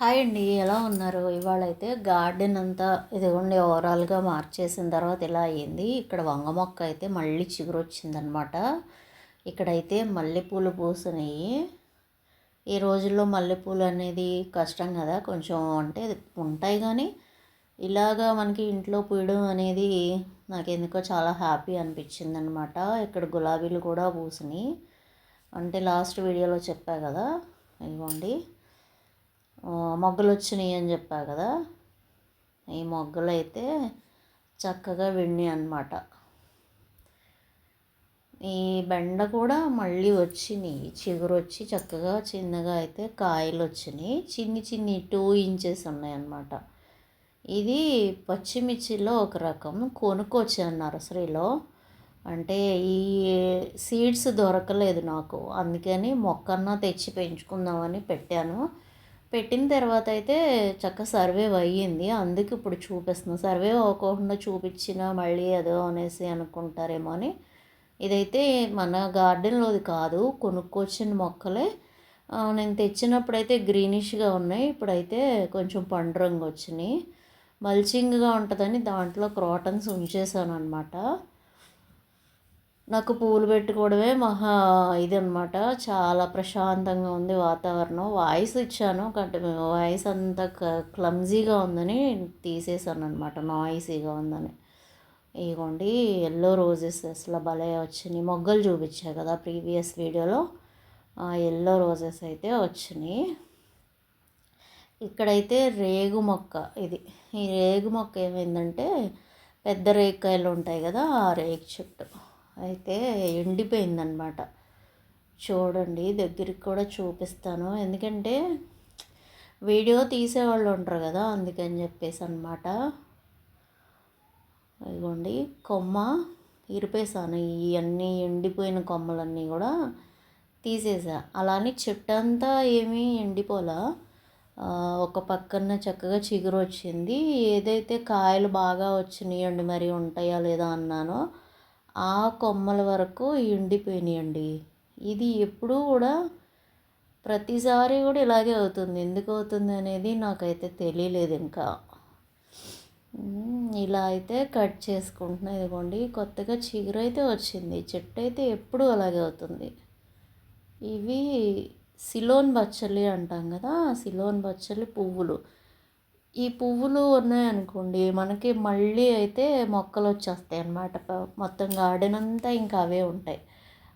Hi అండి ఎలా ఉన్నారు? ఇవాళ అయితే గార్డెన్ అంతా ఇదిగోండి ఓవరాల్గా మార్చేసిన తర్వాత ఇలా అయ్యింది ఇక్కడ వంగ మొక్క అయితే మళ్ళీ చిగురు వచ్చిందనమాట ఇక్కడైతే మల్లెపూలు పూసినాయి. ఈ రోజుల్లో మల్లెపూలు అనేది కష్టం కదా కొంచెం అంటే ఉంటాయి కానీ ఇలాగా మనకి ఇంట్లో పూయడం అనేది నాకు ఎందుకో చాలా హ్యాపీ అనిపించింది అనమాట ఇక్కడ గులాబీలు కూడా పూసినాయి. అంటే లాస్ట్ వీడియోలో చెప్పా కదా ఇవ్వండి మొగ్గలు వచ్చినాయి అని చెప్పా కదా. ఈ మొగ్గలు అయితే చక్కగా వెండి అనమాట ఈ బెండ కూడా మళ్ళీ వచ్చినాయి. చిగురు వచ్చి చక్కగా చిన్నగా అయితే కాయలు వచ్చినాయి చిన్ని చిన్ని టూ ఇంచెస్ ఉన్నాయన్నమాట. ఇది పచ్చిమిర్చిలో ఒక రకం. కొనుక్కొచ్చాను నర్సరీలో అంటే ఈ సీడ్స్ దొరకలేదు నాకు. అందుకని మొక్కన్నా తెచ్చి పెంచుకుందామని పెట్టాను. పెట్టిన తర్వాత అయితే చక్క సర్వే అయ్యింది. అందుకు ఇప్పుడు చూపిస్తున్నాను సర్వే అవ్వకుండా చూపించిన మళ్ళీ అదో అనేసి అనుకుంటారేమో అని. ఇదైతే మన గార్డెన్లోది కాదు కొనుక్కొచ్చిన మొక్కలే. నేను తెచ్చినప్పుడైతే గ్రీనిష్గా ఉన్నాయి. ఇప్పుడైతే కొంచెం పండు రంగు వచ్చినాయి. మల్చింగ్గా ఉంటుందని దాంట్లో క్రాటన్స్ ఉంచేసాను అనమాట నాకు పూలు పెట్టుకోవడమే మహా ఇది అనమాట చాలా ప్రశాంతంగా ఉంది వాతావరణం. వాయిస్ ఇచ్చాను కాబట్టి వాయిస్ అంతా క్లమ్జీగా ఉందని తీసేసాను అనమాట నాయిసీగా ఉందని. ఇగోండి ఎల్లో రోజెస్ అసలు భలే వచ్చినాయి. మొగ్గలు చూపించా కదా ప్రీవియస్ వీడియోలో ఎల్లో రోజెస్ అయితే వచ్చినాయి. ఇక్కడైతే రేగు మొక్క ఇది. ఈ రేగు మొక్క ఏమైందంటే పెద్ద రేగుకాయలు ఉంటాయి కదా ఆ రేగు చెట్టు. అయితే ఎండిపోయిందనమాట. చూడండి దగ్గరికి కూడా చూపిస్తాను. ఎందుకంటే వీడియో తీసేవాళ్ళు ఉంటారు కదా అందుకని చెప్పేసి అనమాట. ఇదిగోండి కొమ్మ ఇరిపేసాను ఇవన్నీ ఎండిపోయిన కొమ్మలన్నీ కూడా తీసేసా అలానే చెట్టు అంతా ఏమీ ఎండిపోలా. ఒక పక్కన చక్కగా చిగురు వచ్చింది. ఏదైతే కాయలు బాగా వచ్చినాయండి మరి ఉంటాయా లేదా అన్నానో ఆ కొమ్మల వరకు ఎండిపోయినాయండి. ఇది ఎప్పుడూ కూడా ప్రతిసారి కూడా ఇలాగే అవుతుంది. ఎందుకు అవుతుంది అనేది నాకైతే తెలియలేదు ఇంకా. ఇలా అయితే కట్ చేసుకుంటున్నా. ఇదిగోండి కొత్తగా చిగురు అయితే వచ్చింది. చెట్టు అయితే ఎప్పుడు అలాగే అవుతుంది. ఇవి సిలోన్ బచ్చలి అంటాం కదా సిలోన్ బచ్చలి పువ్వులు. ఈ పువ్వులు ఉన్నాయనుకోండి మనకి మళ్ళీ అయితే మొక్కలు వచ్చేస్తాయి అన్నమాట. మొత్తం గార్డెన్ అంతా ఇంకా అవే ఉంటాయి.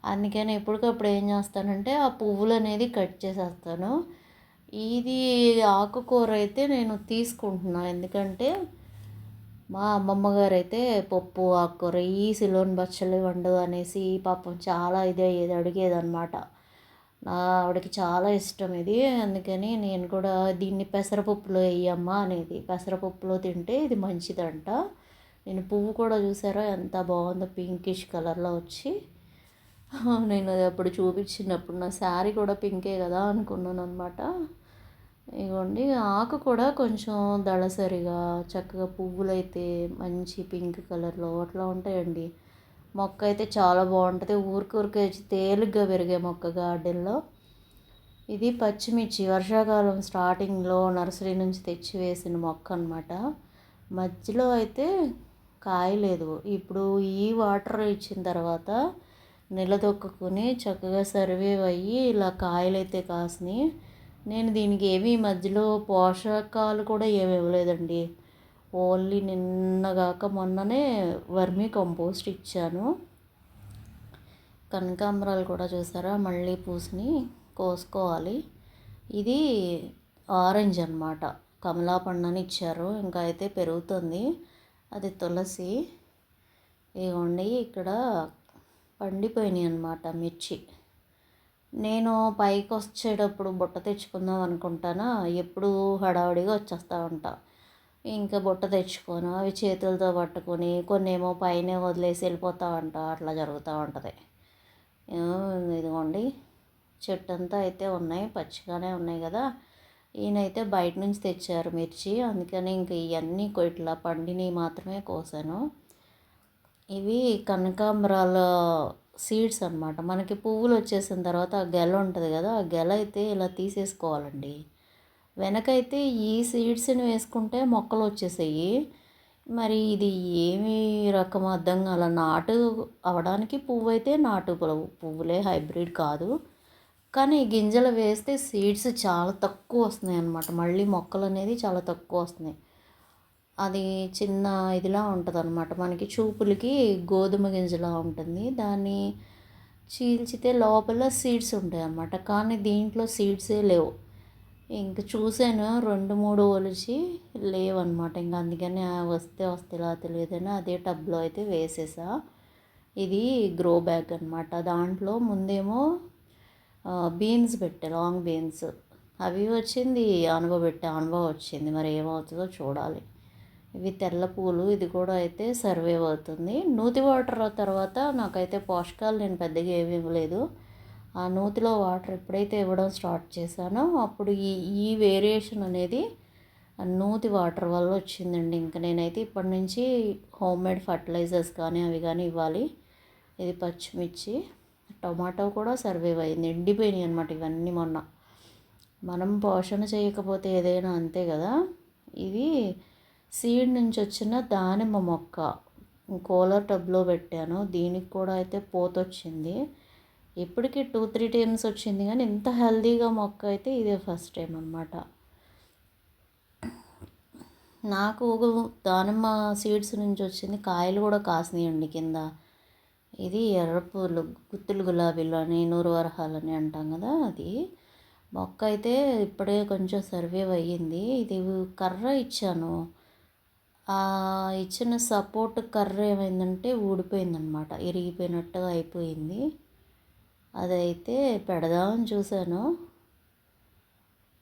అందుకని ఎప్పటికప్పుడు ఏం చేస్తానంటే ఆ పువ్వులు అనేది కట్ చేసేస్తాను. ఇది ఆకుకూర అయితే నేను తీసుకుంటున్నాను ఎందుకంటే మా అమ్మమ్మ గారు అయితే పప్పు ఆకుకూర ఈ సిలోన్ బచ్చలు వండు అనేసి పాపం చాలా ఇది అయ్యేది అడిగేదన్నమాట ఆవిడకి చాలా ఇష్టం ఇది. అందుకని నేను కూడా దీన్ని పెసరపప్పులో వేయమ్మా అనేది. పెసరపప్పులో తింటే ఇది మంచిదంట. నేను పువ్వు కూడా చూసారా? ఎంత బాగుందో పింకిష్ కలర్లో వచ్చి. నేను అప్పుడు చూపించినప్పుడు నా శారీ కూడా పింకే కదా అనుకున్నాను అనమాట ఇవ్వండి ఆకు కూడా కొంచెం దళసరిగా చక్కగా పువ్వులైతే మంచి పింక్ కలర్లో అట్లా ఉంటాయండి. మొక్క అయితే చాలా బాగుంటుంది. ఊరికూరికే తేలిగ్గా పెరిగే మొక్క గార్డెన్లో. ఇది పచ్చిమిర్చి. వర్షాకాలం స్టార్టింగ్లో నర్సరీ నుంచి తెచ్చి వేసిన మొక్క అనమాట మధ్యలో అయితే కాయలేదు. ఇప్పుడు ఈ వాటర్ ఇచ్చిన తర్వాత నిలదొక్కుని చక్కగా సర్వేవ్ అయ్యి ఇలా కాయలైతే కాసినాయి. నేను దీనికి ఏమీ మధ్యలో పోషకాలు కూడా ఏమి ఇవ్వలేదండి. ఓన్లీ నిన్నగాక మొన్ననే వర్మీ కంపోస్ట్ ఇచ్చాను. కనకాంబరాలు కూడా చూసారా? మళ్ళీ పూసిని కోసుకోవాలి. ఇది ఆరెంజ్ అనమాట కమలా పండుని ఇచ్చారు. ఇంకా అయితే పెరుగుతుంది. అది తులసి. ఇవ్వండి ఇక్కడ పండిపోయినాయి అనమాట మిర్చి. నేను పైకి వచ్చేటప్పుడు బుట్ట తెచ్చుకుందాం అనుకుంటానా? ఎప్పుడు హడావుడిగా వచ్చేస్తూ ఉంటాను ఇంకా బుట్ట తెచ్చుకొని అవి చేతులతో పట్టుకొని కొన్ని ఏమో పైన వదిలేసి వెళ్ళిపోతూ ఉంటా అట్లా జరుగుతూ ఉంటుంది. ఇదిగోండి చెట్టు అంతా అయితే ఉన్నాయి పచ్చిగానే ఉన్నాయి కదా. ఈయనైతే బయట నుంచి తెచ్చారు మిర్చి అందుకని ఇంక ఇవన్నీ ఇట్లా పండిని మాత్రమే కోసాను. ఇవి కనకాంబరాల సీడ్స్ అనమాట మనకి పువ్వులు వచ్చేసిన తర్వాత ఆ గెల ఉంటుంది కదా ఆ గెల అయితే ఇలా తీసేసుకోవాలండి. వెనకైతే ఈ సీడ్స్ని వేసుకుంటే మొక్కలు వచ్చేసాయి. మరి ఇది ఏమి రకం అర్థం కాల నాటు అవడానికి పువ్వు అయితే నాటు పువ్వు- పువ్వులే హైబ్రిడ్ కాదు. కానీ గింజలు వేస్తే సీడ్స్ చాలా తక్కువ వస్తున్నాయి అన్నమాట. మళ్ళీ మొక్కలు అనేది చాలా తక్కువ వస్తున్నాయి. అది చిన్న ఇదిలా ఉంటుంది అనమాట మనకి చూపులకి గోధుమ గింజలా ఉంటుంది. దాన్ని చీల్చితే లోపల సీడ్స్ ఉంటాయి అన్నమాట కానీ దీంట్లో సీడ్సే లేవు. ఇంక చూశాను రెండు మూడు ఒలిచి లేవన్నమాట. ఇంక అందుకని వస్తే వస్తే ఇలా తెలియదని అదే టబ్లో అయితే వేసేసా. ఇది గ్రో బ్యాగ్ అనమాట దాంట్లో ముందేమో బీన్స్ పెట్టా లాంగ్ బీన్స్. అవి వచ్చింది అనుభవ పెట్టే అనుభవం వచ్చింది. మరి ఏమవుతుందో చూడాలి. ఇవి తెల్ల పూలు ఇది కూడా అయితే సర్వే అవుతుంది. నూతి వాటర్ తర్వాత నాకైతే పోషకాలు నేను పెద్దగా ఏమి ఇవ్వలేదు. ఆ నూతిలో వాటర్ ఎప్పుడైతే ఇవ్వడం స్టార్ట్ చేశానో అప్పుడు ఈ ఈ వేరియేషన్ అనేది ఆ నూతి వాటర్ వల్ల వచ్చిందండి. ఇంకా నేనైతే ఇప్పటి నుంచి హోమ్ మేడ్ ఫర్టిలైజర్స్ కానీ అవి కానీ ఇవ్వాలి. ఇది పచ్చిమిర్చి టొమాటో కూడా సర్వైవ్ అయింది. ఎండిపోయినాయి అనమాట ఇవన్నీ మొన్న. మనం పోషణ చేయకపోతే ఏదైనా అంతే కదా. ఇది సీడ్ నుంచి వచ్చిన దానిమ్మ మొక్క. కూలర్ టబ్లో పెట్టాను. దీనికి కూడా అయితే పోత వచ్చింది ఇప్పటికీ టూ త్రీ టైమ్స్ వచ్చింది కానీ ఇంత హెల్దీగా మొక్క అయితే ఇదే ఫస్ట్ టైం అనమాట నాకు దానిమ్మ సీడ్స్ నుంచి వచ్చింది కాయలు కూడా కాసినాయండి కింద. ఇది ఎర్రపూలు గుత్తులు గులాబీలు అని నూరువరహాలు అని అంటాం కదా అది. మొక్క అయితే ఇప్పుడే కొంచెం సర్వైవ్ అయ్యింది. ఇది కర్ర ఇచ్చాను. ఇచ్చిన సపోర్ట్ కర్ర ఏమైందంటే ఊడిపోయిందనమాట ఇరిగిపోయినట్టుగా అయిపోయింది. అదైతే పెడదామని చూశాను.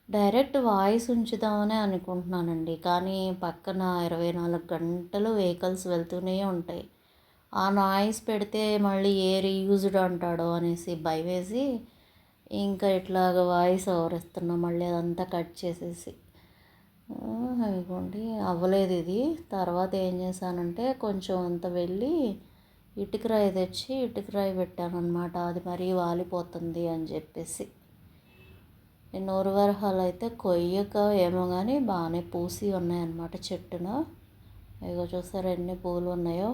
డైరెక్ట్ వాయిస్ ఉంచుదామని అనుకుంటున్నానండి. కానీ పక్కన ఇరవై నాలుగు గంటలు వెహికల్స్ వెళ్తూనే ఉంటాయి. ఆ నాయిస్ పెడితే మళ్ళీ ఏ రీయూజ్డ్ అంటాడో అనేసి భయవేసి ఇంకా ఇట్లాగ వాయిస్ ఎవరిస్తున్నా మళ్ళీ అదంతా కట్ చేసేసి. ఇదిగోండి అవ్వలేదు ఇది. తర్వాత ఏం చేశానంటే కొంచెం అంత వెళ్ళి ఇటుక రాయి తెచ్చి ఇటుకరాయి పెట్టాను అనమాట అది మరీ వాలిపోతుంది అని చెప్పేసి. నేను ఉరవరహాలు వరహాలు అయితే కొయ్యక ఏమో కానీ బాగానే పూసి ఉన్నాయన్నమాట చెట్టున. ఇగో చూసారా ఎన్ని పూలు ఉన్నాయో.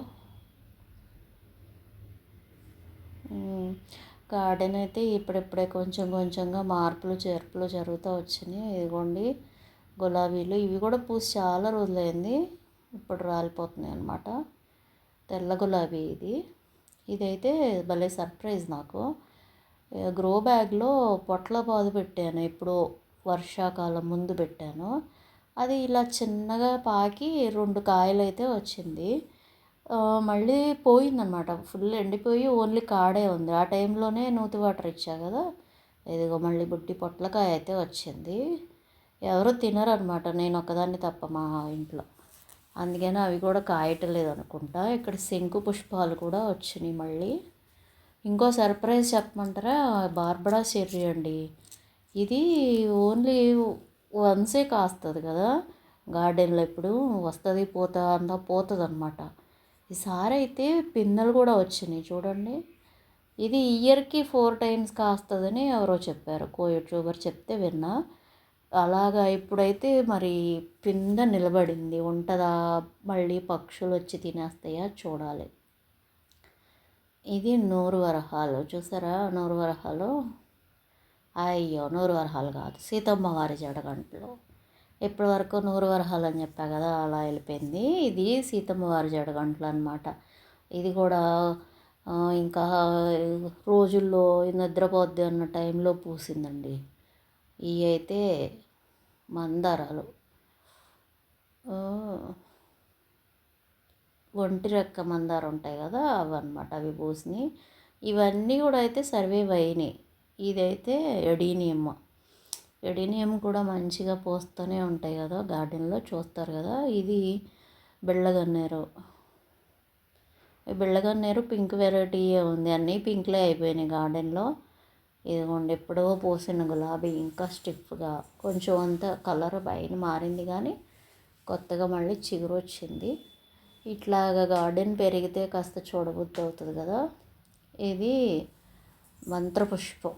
గార్డెన్ అయితే ఇప్పుడిప్పుడే కొంచెం కొంచెంగా మార్పులు చేర్పులు జరుగుతూ వచ్చినాయి. ఇదిగోండి గులాబీలు ఇవి కూడా పూసి చాలా రోజులైంది. ఇప్పుడు రాలిపోతున్నాయి అన్నమాట తెల్ల గులాబీ ఇది. ఇదైతే భలే సర్ప్రైజ్ నాకు. గ్రో బ్యాగ్లో పొట్ల పాదు పెట్టాను. ఎప్పుడో వర్షాకాలం ముందు పెట్టాను. అది ఇలా చిన్నగా పాకి రెండు కాయలు అయితే వచ్చింది మళ్ళీ పోయిందనమాట. ఫుల్ ఎండిపోయి ఓన్లీ కాడే ఉంది. ఆ టైంలోనే నూతి వాటర్ ఇచ్చా కదా. ఇదిగో మళ్ళీ బుట్టి పొట్లకాయ అయితే వచ్చింది. ఎవరు తినరనమాట. నేను ఒకదాన్ని తప్ప మా ఇంట్లో. అందుకని అవి కూడా కాయటలేదు అనుకుంటా. ఇక్కడ శంకు పుష్పాలు కూడా వచ్చినాయి మళ్ళీ. ఇంకో సర్ప్రైజ్ చెప్పమంటారా? బార్బడా చెర్రీ అండి. ఇది ఓన్లీ వన్సే కాస్తుంది కదా. గార్డెన్లో ఎప్పుడు వస్తుంది పోతా అంతా పోతుంది అనమాట ఈసారి అయితే పిన్నలు కూడా వచ్చినాయి చూడండి. ఇది ఇయర్కి ఫోర్ టైమ్స్ కాస్తుందని ఎవరో చెప్పారు. కో యూట్యూబర్ చెప్తే విన్నా. అలాగా ఇప్పుడైతే మరి కింద నిలబడింది. ఉంటుందా? మళ్ళీ పక్షులు వచ్చి తినేస్తాయా? చూడాలి. ఇది నూరు వరహాలు. చూసారా? నూరు వరహాలు. అయ్యో! నూరు వరహాలు కాదు. సీతమ్మ వారి జడగంటలు ఇప్పటి వరకు నూరు వరహాలు అని చెప్పా కదా! అలా వెళ్ళిపోయింది. ఇది సీతమ్మ వారి జడగంటలు అనమాట ఇది కూడా ఇంకా రోజుల్లో నిద్రపోద్ది అన్న టైంలో పూసిందండి. ఇవి అయితే మందారాలు ఒంటి రెక్క మందారం ఉంటాయి కదా అవి అవి పూసినాయి ఇవన్నీ కూడా అయితే సర్వైవ్ అయినాయి ఇదైతే ఎడీనియమ్ ఎడీనియం కూడా మంచిగా పోస్తూనే ఉంటాయి కదా గార్డెన్లో చూస్తారు కదా. ఇది బెళ్ళగన్నేరు బెళ్ళగన్నేరు పింక్ వెరైటీ ఉంది. అన్నీ పింక్లే అయిపోయినాయి గార్డెన్లో. ఇదిగోండి ఎప్పుడో పోసిన గులాబీ ఇంకా స్టిఫ్గా. కొంచెం అంత కలర్ పైన మారింది కానీ కొత్తగా మళ్ళీ చిగురు వచ్చింది ఇట్లాగ గార్డెన్ పెరిగితే కాస్త చూడబుద్ధి అవుతుంది కదా. ఇది మంత్రపుష్పం.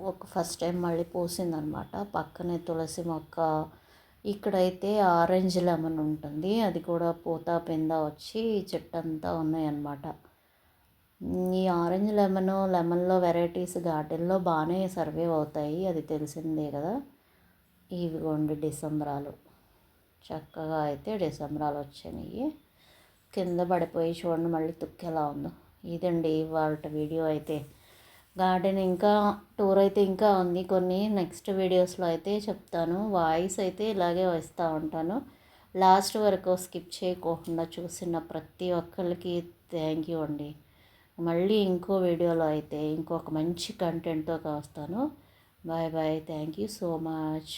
ఒక ఫస్ట్ టైం మళ్ళీ పోసిందనమాట. పక్కనే తులసి మొక్క. ఇక్కడైతే ఆరెంజ్ లెమన్ ఉంటుంది. అది కూడా పూత పింద వచ్చి చెట్టు అంతా ఉన్నాయన్నమాట. ఈ ఆరెంజ్ లెమన్ లెమన్లో వెరైటీస్ గార్డెన్లో బాగానే సర్వైవ్ అవుతాయి అది తెలిసిందే కదా. ఇవిగోండి డిసెంబరాలు. చక్కగా అయితే డిసెంబరాలు వచ్చినాయి కింద పడిపోయి చూడండి మళ్ళీ తుక్కేలా ఉందో. ఇదండి వాళ్ళ వీడియో అయితే. గార్డెన్ ఇంకా టూర్ అయితే ఇంకా ఉంది. కొన్ని నెక్స్ట్ వీడియోస్లో అయితే చెప్తాను. వాయిస్ అయితే ఇలాగే వస్తూ ఉంటాను. లాస్ట్ వరకు స్కిప్ చేయకోకుండా చూసిన ప్రతి ఒక్కరికి థ్యాంక్ యూ అండి. మళ్ళీ ఇంకో వీడియోలో అయితే ఇంకొక మంచి కంటెంట్తో వస్తాను. Bye bye thank you so much